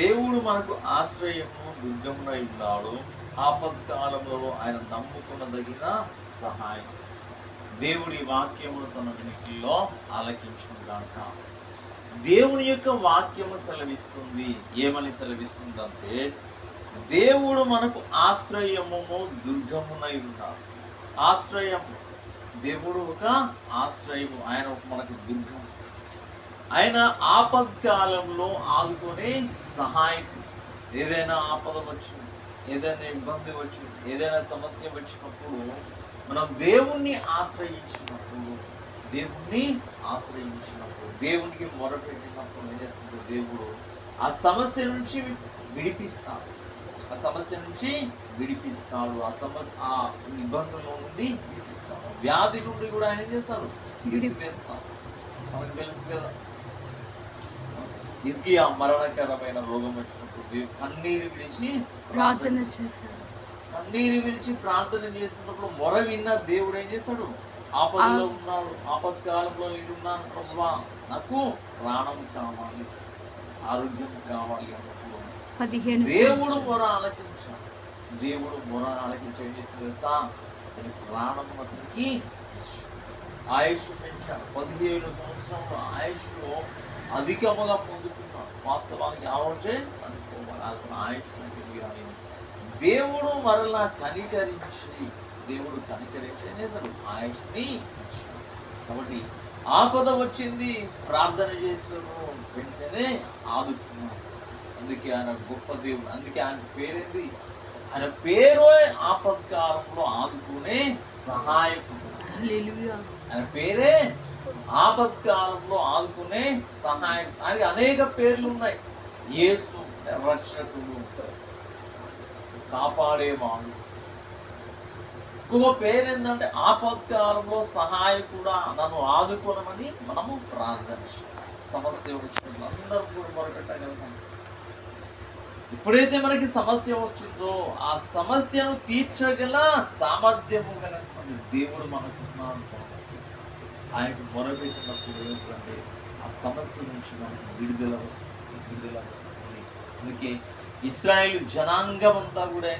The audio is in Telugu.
దేవుడు మనకు ఆశ్రయము దుర్గమునై ఉన్నాడు. ఆపత్కాలంలో ఆయన నమ్ముకున్నదగిన సహాయం. దేవుడి వాక్యమును తన వెనుకల్లో ఆలకించుకుంటాక దేవుని యొక్క వాక్యము సెలవిస్తుంది. ఏమని సెలవిస్తుందంటే దేవుడు మనకు ఆశ్రయము దుర్గమునై ఉన్నాడు. ఆశ్రయము. దేవుడు ఒక ఆశ్రయము. ఆయన ఒక మనకు దుర్గం. ఆయన ఆపత్కాలంలో ఆదుకునే సహాయకుడు. ఏదైనా ఆపద వచ్చి ఏదైనా ఇబ్బంది వచ్చి ఏదైనా సమస్య వచ్చినప్పుడు మనం దేవుణ్ణి ఆశ్రయించినప్పుడు దేవుణ్ణి ఆశ్రయించినప్పుడు దేవునికి మొరపెట్టినప్పుడు ఏం చేస్తుంది దేవుడు ఆ సమస్య నుంచి విడిపిస్తాడు. ఆ సమస్య నుంచి విడిపిస్తాడు. ఆ సమస్య ఆ ఇబ్బందుల నుండి విడిపిస్తాడు. వ్యాధి నుండి కూడా ఆయన ఏం చేస్తాడు? తీసివేస్తాడు. మనకు తెలుసు కదా. ఇస్కియా మరణకరమైన రోగం వచ్చినప్పుడు కన్నీరు విడిచి ప్రార్థన చేశాడు. కన్నీరు విడిచి ప్రార్థన చేస్తున్నప్పుడు మొర విన్న దేవుడు ఏం చేశాడు? ఆపదలో ఉన్నాడు. ఆపత్కాలంలో నేనున్నాను ప్రభువా. నాకు ప్రాణం కావాలి. ఆరోగ్యం కావాలి అన్నప్పుడు పదిహేను దేవుడు. మొర ఆలకించాడు. దేవుడు మొర ఆలకించి ఏం చేసింది తెలుసా? అతని ప్రాణం అతనికి ఆయుష్ పెంచాడు. పదిహేను సంవత్సరాలు ఆయుష్లో అధికముగా పొందుతున్నాడు వాస్తవానికి ఆవచ్చే అనుకోవాలి. అతను ఆయుష్ కానీ దేవుడు మరలా కనికరించి దేవుడు కనికరించి ఏం ఆయుష్ని కాబట్టి ఆపద వచ్చింది ప్రార్థన చేశాను వెంటనే ఆదుకున్నాడు అందుకే ఆయన గొప్ప దేవుడు. అందుకే ఆయన పేరేంది? ఆయన పేరు ఆపత్కాలంలో ఆదుకునే సహాయకుడు. ఆయన పేరే ఆపత్కాలంలో ఆదుకునే సహాయం. ఆయనకి అనేక పేర్లు ఉన్నాయి. యేసు రక్షకుడు. కాపాడేవాడు. ఇంకొక పేరు ఏంటంటే ఆపత్కాలంలో సహాయకుడా నన్ను ఆదుకోనమని మనము ప్రార్థన సమస్య వచ్చినప్పుడు అందరూ కూడా మొరపెట్టగలుగుతాం. ఎప్పుడైతే మనకి సమస్య వచ్చిందో ఆ సమస్యను తీర్చగల సామర్థ్యము కలిగినటువంటి దేవుడు మనకున్నాడు కాబట్టి ఆయనకు మొరబెట్టినప్పుడు ఏంటంటే ఆ సమస్య నుంచి మనకు విడుదల వస్తుంది విడుదల వస్తుంది. అందుకే ఇస్రాయేల్ జనాంగం అంతా కూడా